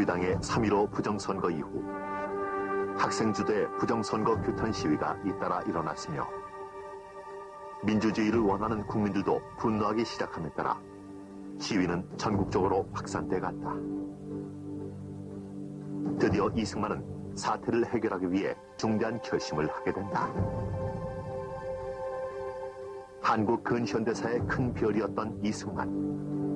자유당의 3.15 부정선거 이후 학생 주도의 부정선거 규탄 시위가 잇따라 일어났으며 민주주의를 원하는 국민들도 분노하기 시작함에 따라 시위는 전국적으로 확산돼 갔다. 드디어 이승만은 사태를 해결하기 위해 중대한 결심을 하게 된다. 한국 근현대사의 큰 별이었던 이승만.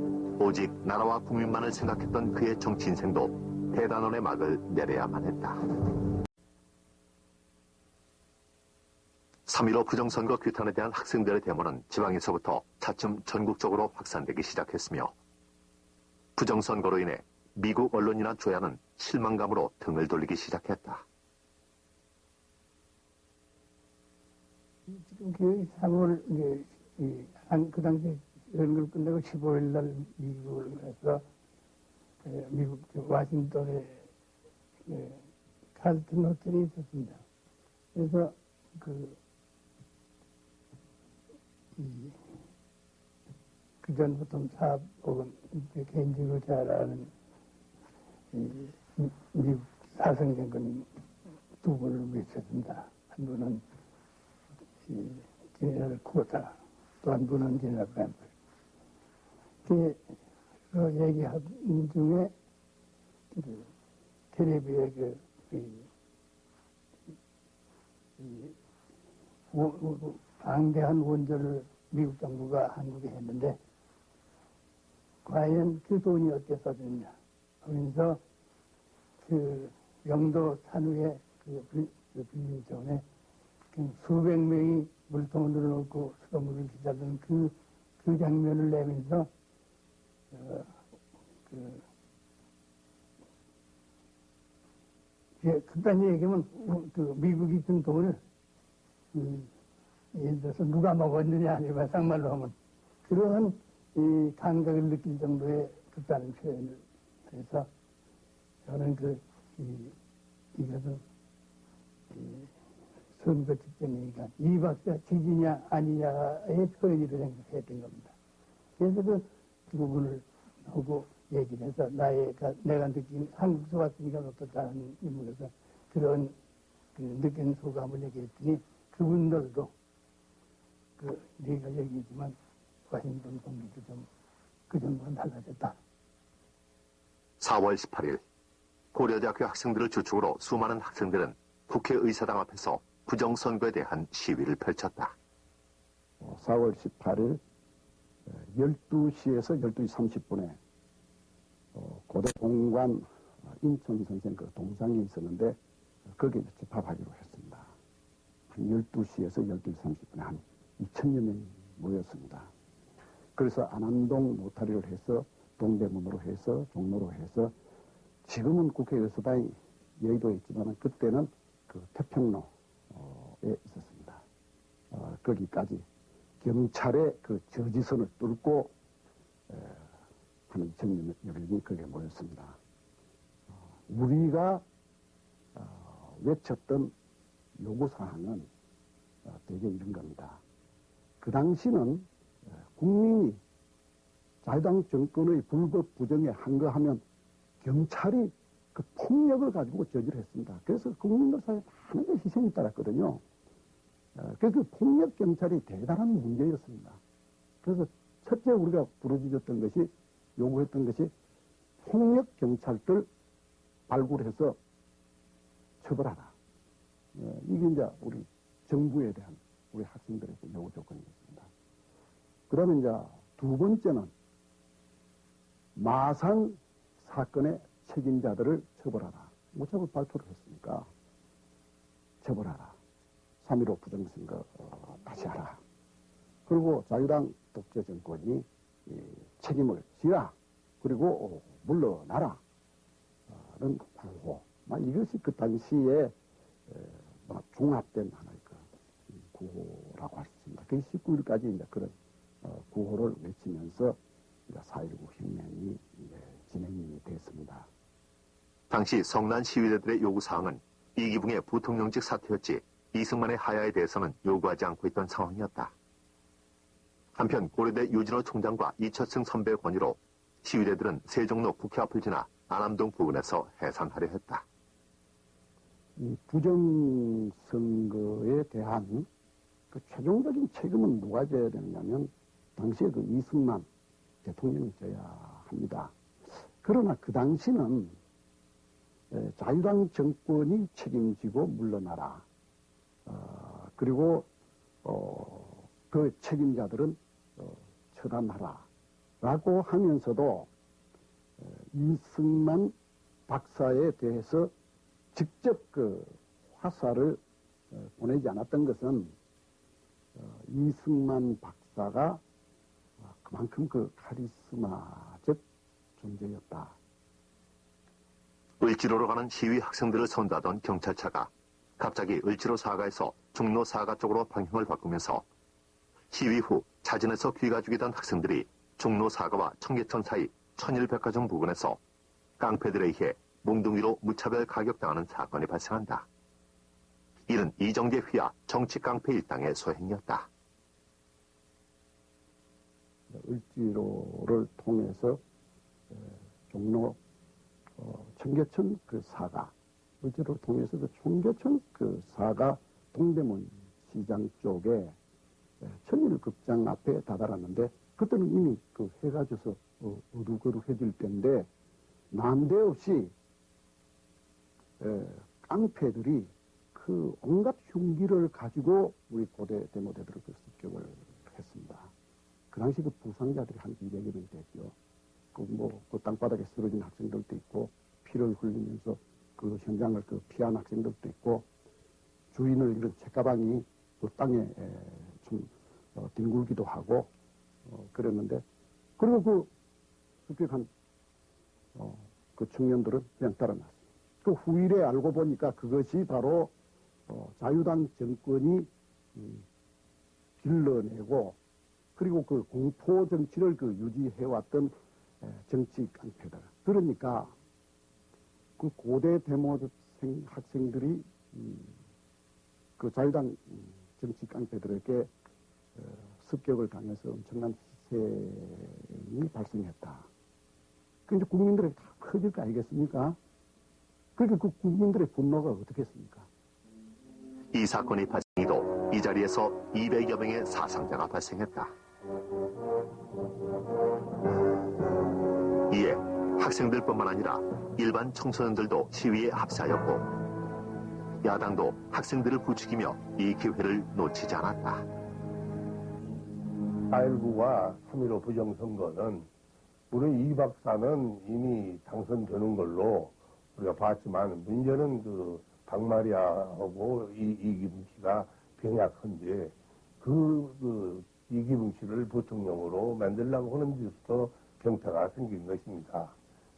오직 나라와 국민만을 생각했던 그의 정치 인생도 대단원의 막을 내려야만 했다. 3.15 부정선거 규탄에 대한 학생들의 데모는 지방에서부터 차츰 전국적으로 확산되기 시작했으며 부정선거로 인해 미국 언론이나 조야는 실망감으로 등을 돌리기 시작했다. 지금 그 3월 이제 이한그 당시 연극을 끝내고 15일 날 미국을 가서 그 미국 그 와싱턴에 그 칼튼 호텔에 있었습니다. 그래서 그 이, 그 전부터 사업 혹은 그 개인적으로 잘 아는 이, 미국 사성정권 두 분을 모셨습니다. 한 분은 이 제네럴 쿠타, 또 한 분은 제네럴 램플. 그, 그 얘기하는 중에 그 텔레비에 그, 이, 이, 방대한 원조를 미국 정부가 한국에 했는데 과연 그 돈이 어떻게 써졌냐 하면서 그 영도 산후에 그, 빌- 그 빌리존에 그 수백 명이 물통을 넣고 수돗물을 기다리는 그, 그 장면을 내면서 어, 그 예, 간단히 얘기하면 우- 그 미국이 준 돈을 음, 예를 들어서 누가 먹었느냐 아니면 상말로 하면 그러한 이 감각을 느낄 정도의 극단한 표현을 해서 저는 그 이, 이것은 이 선거 직전이니까 이 박사 지지냐 아니냐의 표현이라 생각했던 겁니다. 그래서 그, 그 부분을 하고 얘기를 해서 나의 가- 내가 느낀 한국에서 왔으니까 어떻다는 의미에서 그런 그 느낀 소감을 얘기했더니 그분들도 그 네가 얘기했지만 와싱턴 공기도 좀 그 정도는 달라졌다. 4월 18일 고려대학교 학생들을 주축으로 수많은 학생들은 국회의사당 앞에서 부정선거에 대한 시위를 펼쳤다. 4월 18일 12시에서 12시 30분에 고대 공관 인천 선생 그 동상이 있었는데 거기에 집합하기로 했습니다. 한 12시에서 12시 30분에 한 2천여 명이 모였습니다. 그래서 안암동 노타리를 해서 동대문으로 해서 종로로 해서 지금은 국회의사당이 여의도에 있지만 그때는 그 태평로에 있었습니다. 어, 거기까지 경찰의 그 저지선을 뚫고 2천여 명이 거기에 모였습니다. 어, 우리가 어, 외쳤던 요구사항은 어, 대개 이런 겁니다. 그 당시는 에, 국민이 자유당 정권의 불법 부정에 항거하면 경찰이 그 폭력을 가지고 저지를 했습니다. 그래서 국민들 사이에 많은 희생이 따랐거든요. 어, 그래서 그 폭력 경찰이 대단한 문제였습니다. 그래서 첫째 우리가 부르짖었던 것이 요구했던 것이 폭력 경찰들 발굴해서 처벌하라. 어, 이게 이제 우리 정부에 대한 우리 학생들의 그 요구 조건이었습니다. 그다음에 이제 두 번째는 마상 사건의 책임자들을 처벌하라. 무척을 발표를 했으니까 처벌하라. 3.15 부정선거 어, 다시 하라. 그리고 자유당 독재 정권이 이, 책임을 지라. 그리고 어, 물러나라. 어, 는 구호. 막 이것이 그 당시에 종합된 하나의 그 이, 구호라고 할 수 있습니다. 그 19일까지 이제 그런 어, 구호를 외치면서 4.19 혁명이 진행이 됐습니다. 당시 성난 시위대들의 요구사항은 이기붕의 부통령직 사퇴였지 이승만의 하야에 대해서는 요구하지 않고 있던 상황이었다. 한편 고려대 유진호 총장과 이철승 선배의 권유로 시위대들은 세종로 국회 앞을 지나 안암동 부근에서 해산하려 했다. 이 부정선거에 대한 그 최종적인 책임은 누가 져야 되느냐면 당시에 그 이승만 대통령이 져야 합니다. 그러나 그 당시는 에, 자유당 정권이 책임지고 물러나라. 어, 그리고 어, 그 책임자들은 어, 처단하라. 라고 하면서도 에, 이승만 박사에 대해서 직접 그 화살을 어, 보내지 않았던 것은 어, 이승만 박사가 어, 그만큼 그 카리스마적 존재였다. 을지로로 가는 시위 학생들을 선도하던 경찰차가 갑자기 을지로 사가에서 종로 사가 쪽으로 방향을 바꾸면서 시위 후 자진해서 귀가 죽이던 학생들이 종로 사가와 청계천 사이 천일백화점 부근에서 깡패들에 의해 몽둥이로 무차별 가격당하는 사건이 발생한다. 이는 이정재 휘하 정치 깡패 일당의 소행이었다. 을지로를 통해서 에, 종로 어, 청계천 그 사가 을지로를 통해서 그 청계천 그 사가 동대문 시장 쪽에 에, 천일 극장 앞에 다다랐는데 그때는 이미 그 해가 져서 어, 어둑어둑해질 때인데 난데없이 에, 깡패들이 그 온갖 흉기를 가지고 우리 고대 대모대들을 그 습격을 했습니다. 그 당시 그 부상자들이 한 200여 명 됐죠. 그 뭐, 그 땅바닥에 쓰러진 학생들도 있고, 피를 흘리면서 그 현장을 그 피한 학생들도 있고, 주인을 잃은 책가방이 그 땅에 에, 좀 어, 뒹굴기도 하고, 어, 그랬는데, 그리고 그 습격한 어, 그 청년들은 그냥 따라났어요. 그 후일에 알고 보니까 그것이 바로 어, 자유당 정권이 음, 길러내고 그리고 그 공포 정치를 그 유지해왔던 에, 정치 깡패들. 그러니까 그 고대 데모생 학생들이 음, 그 자유당 음, 정치 깡패들에게 어, 습격을 당해서 엄청난 희생이 발생했다. 그 이제 국민들에게 다 커질 거 아니겠습니까? 그러니까 그 국민들의 분노가 어떻겠습니까? 이 사건이 발생해도 이 자리에서 200여 명의 사상자가 발생했다. 이에 학생들뿐만 아니라 일반 청소년들도 시위에 합세하였고 야당도 학생들을 부추기며 이 기회를 놓치지 않았다. 4.19와 3.15 부정선거는 우리 이 박사는 이미 당선되는 걸로 우리가 봤지만 문제는 그 박마리아하고 이, 이기붕 씨가 병약한데 그, 그 이기붕 씨를 부통령으로 만들려고 하는 데서 병폐가 생긴 것입니다.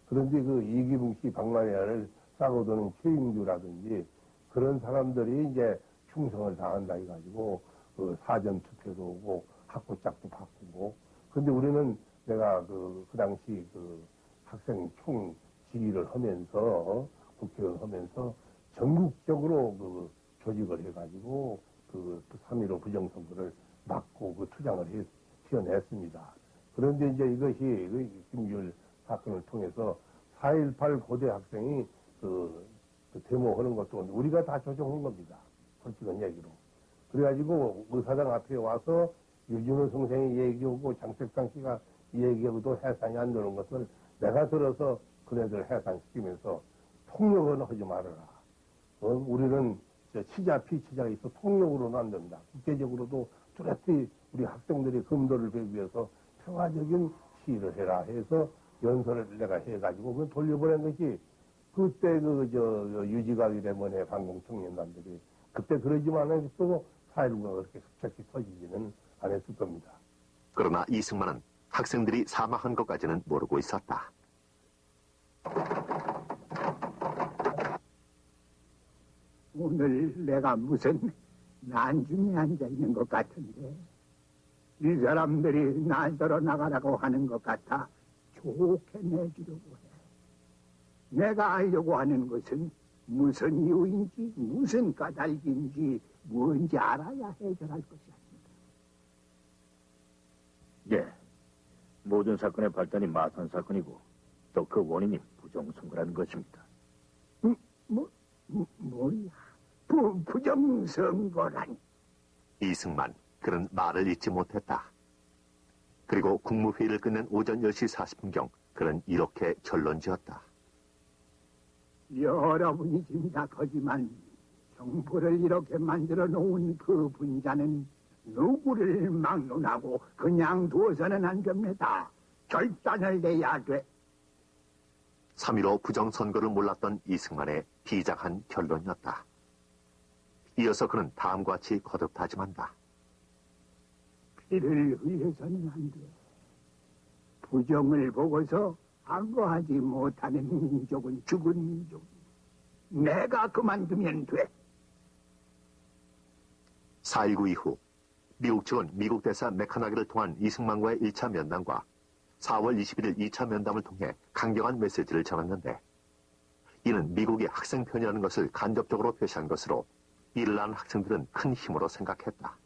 그런데 그 이기붕 씨 박마리아를 싸고 도는 최인규라든지 그런 사람들이 이제 충성을 다한다 해가지고 그 사전 투표도 오고 학구짝도 바꾸고 근데 우리는 내가 그, 그 당시 그 학생 총 지휘를 하면서 국회의원 하면서 전국적으로 그 조직을 해가지고 그 3.15 부정선거를 막고 그 투쟁을 해, 지어냈습니다. 그런데 이제 이것이 그 김규일 사건을 통해서 4.18 고대 학생이 그, 그 데모하는 것도 우리가 다 조정한 겁니다. 솔직한 얘기로. 그래가지고 의사당 앞에 와서 유진호 선생이 얘기하고 장택상 씨가 얘기하고도 해산이 안 되는 것을 내가 들어서 그네들 해산시키면서 통역은 하지 말아라. 어, 우리는 저 치자 피치자가 있어 통역으로는 안 된다. 국제적으로도 뚜렷이 우리 학생들이 금도를 배기 위해서 평화적인 시위를 해라 해서 연설을 내가 해가지고 그걸 돌려보낸 것이 그때 그 저 유지각이 대문에 방공 청년단들이 그때 그러지만은 또 4.19가 그렇게 급작히 터지지는 않았을 겁니다. 그러나 이승만은 학생들이 사망한 것까지는 모르고 있었다. 오늘 내가 무슨 난중에 앉아 있는 것 같은데 이 사람들이 날더러 나가라고 하는 것 같아 좋게 내주려고 해. 내가 알려고 하는 것은 무슨 이유인지 무슨 까닭인지 뭔지 알아야 해결할 것이 아닙니다. 예. 모든 사건의 발단이 마산 사건이고 또 그 원인이 부정선거라는 것입니다. 뭐, 뭐 뭐야? 부, 부정선거라니. 이승만 그는 말을 잊지 못했다. 그리고 국무회의를 끝낸 오전 10시 40분경 그는 이렇게 결론지었다. 여러분이 짐작하지만 정부를 이렇게 만들어 놓은 그 분자는 누구를 막론하고 그냥 두어서는 안 됩니다. 결단을 내야 돼. 3.15 부정선거를 몰랐던 이승만의 비장한 결론이었다. 이어서 그는 다음과 같이 거듭 다짐한다. 피를 흘려서는 안 돼. 부정을 보고서 악거하지 못하는 민족은 죽은 민족. 내가 그만두면 돼. 4.19 이후 미국 측은 미국 대사 메카나기를 통한 이승만과의 1차 면담과 4월 21일 2차 면담을 통해 강경한 메시지를 전했는데 이는 미국이 학생 편이라는 것을 간접적으로 표시한 것으로 이를 난 학생들은 큰 힘으로 생각했다.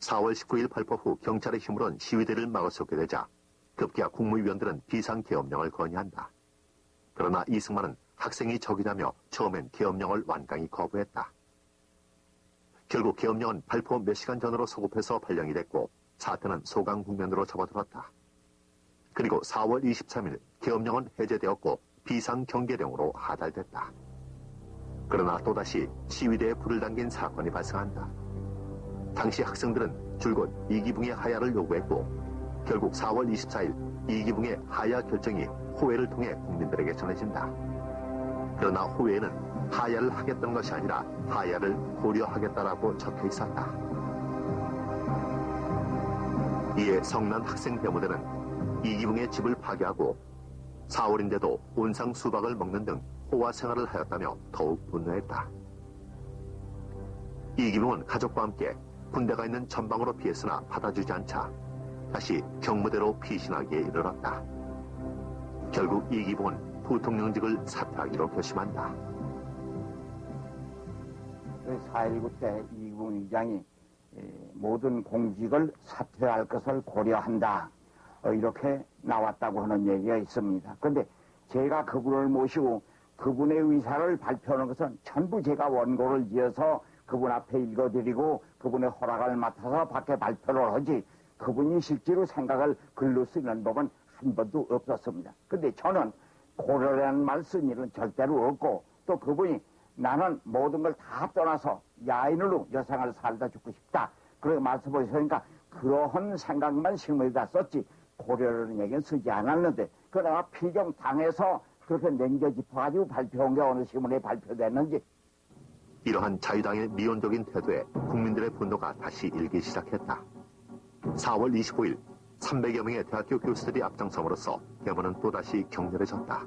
4월 19일 발포 후 경찰의 힘으로는 시위대를 없게 되자 급기야 국무위원들은 비상계엄령을 건의한다. 그러나 이승만은 학생이 적이라며 처음엔 계엄령을 완강히 거부했다. 결국 계엄령은 발포 몇 시간 전으로 소급해서 발령이 됐고 사태는 소강 국면으로 접어들었다. 그리고 4월 23일 계엄령은 해제되었고 비상경계령으로 하달됐다. 그러나 또다시 시위대에 불을 당긴 사건이 발생한다. 당시 학생들은 줄곧 이기붕의 하야를 요구했고 결국 4월 24일 이기붕의 하야 결정이 호회를 통해 국민들에게 전해진다. 그러나 호회에는 하야를 하겠다는 것이 아니라 하야를 고려하겠다라고 적혀 있었다. 이에 성난 학생 대모대는 이기붕의 집을 파괴하고 4월인데도 온상 수박을 먹는 등 호화 생활을 하였다며 더욱 분노했다. 이기붕은 가족과 함께 군대가 있는 전방으로 피했으나 받아주지 않자 다시 경무대로 피신하기에 이르렀다. 결국 이기붕은 부통령직을 사퇴하기로 결심한다. 4.19 때 이기붕 위장이 모든 공직을 사퇴할 것을 고려한다. 어, 이렇게 나왔다고 하는 얘기가 있습니다. 그런데 제가 그분을 모시고 그분의 의사를 발표하는 것은 전부 제가 원고를 지어서 그분 앞에 읽어드리고 그분의 허락을 맡아서 밖에 발표를 하지 그분이 실제로 생각을 글로 쓰는 법은 한 번도 없었습니다. 근데 저는 고려라는 말 쓴 일은 절대로 없고 또 그분이 나는 모든 걸 다 떠나서 야인으로 여성을 살다 죽고 싶다. 그렇게 말씀하셨으니까 그러한 생각만 신문에다 썼지 고려라는 얘기는 쓰지 않았는데 그러나 필경 당해서 그렇게 냉겨 짚어가지고 발표한 게 어느 신문에 발표됐는지 이러한 자유당의 미온적인 태도에 국민들의 분노가 다시 일기 시작했다. 4월 25일 300여 명의 대학교 교수들이 앞장섬으로써 대문은 또다시 격렬해졌다.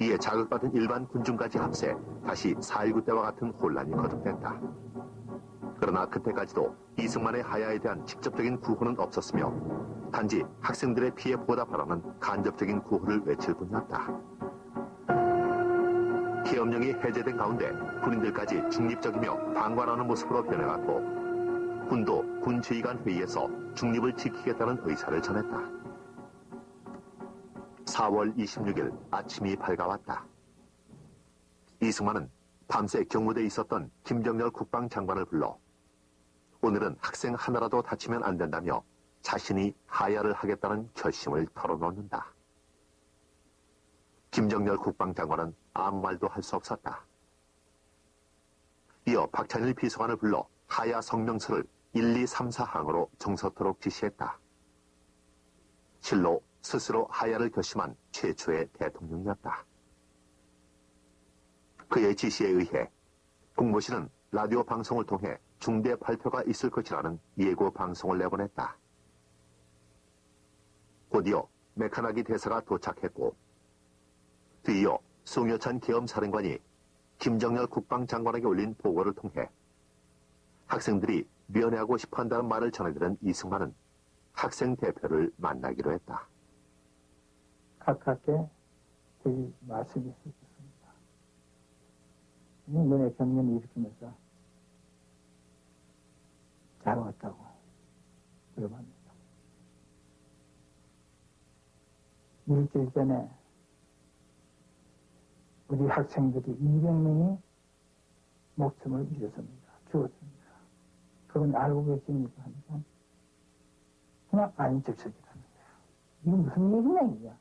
이에 자극받은 일반 군중까지 합세 다시 4.19 때와 같은 혼란이 거듭됐다. 그러나 그때까지도 이승만의 하야에 대한 직접적인 구호는 없었으며 단지 학생들의 피해 보답하라는 간접적인 구호를 외칠 뿐이었다. 계엄령이 해제된 가운데 군인들까지 중립적이며 방관하는 모습으로 변해갔고 군도 군 지휘관 회의에서 중립을 지키겠다는 의사를 전했다. 4월 26일 아침이 밝아왔다. 이승만은 밤새 경무대에 있었던 김정열 국방장관을 불러 오늘은 학생 하나라도 다치면 안 된다며 자신이 하야를 하겠다는 결심을 털어놓는다. 김정열 국방장관은 아무 말도 할 수 없었다. 이어 박찬일 비서관을 불러 하야 성명서를 1, 2, 3, 4항으로 정서토록 지시했다. 실로 스스로 하야를 결심한 최초의 대통령이었다. 그의 지시에 의해 국무실은 라디오 방송을 통해 중대 발표가 있을 것이라는 예고 방송을 내보냈다. 곧이어 메카나기 대사가 도착했고 뒤이어 송여찬 계엄사령관이 김정열 국방장관에게 올린 보고를 통해 학생들이 면회하고 싶어 한다는 말을 전해들은 이승만은 학생 대표를 만나기로 했다. 가깝게 드릴 말씀이 있습니다. 눈에 경련을 일으키면서 잘 왔다고 그러합니다. 일주일 전에 우리 학생들이 200명이 목숨을 잃었습니다. 죽었습니다. 그건 알고 계십니까? 그냥 아닌 척척이라는 거예요. 이게 무슨 얘기냐 이게.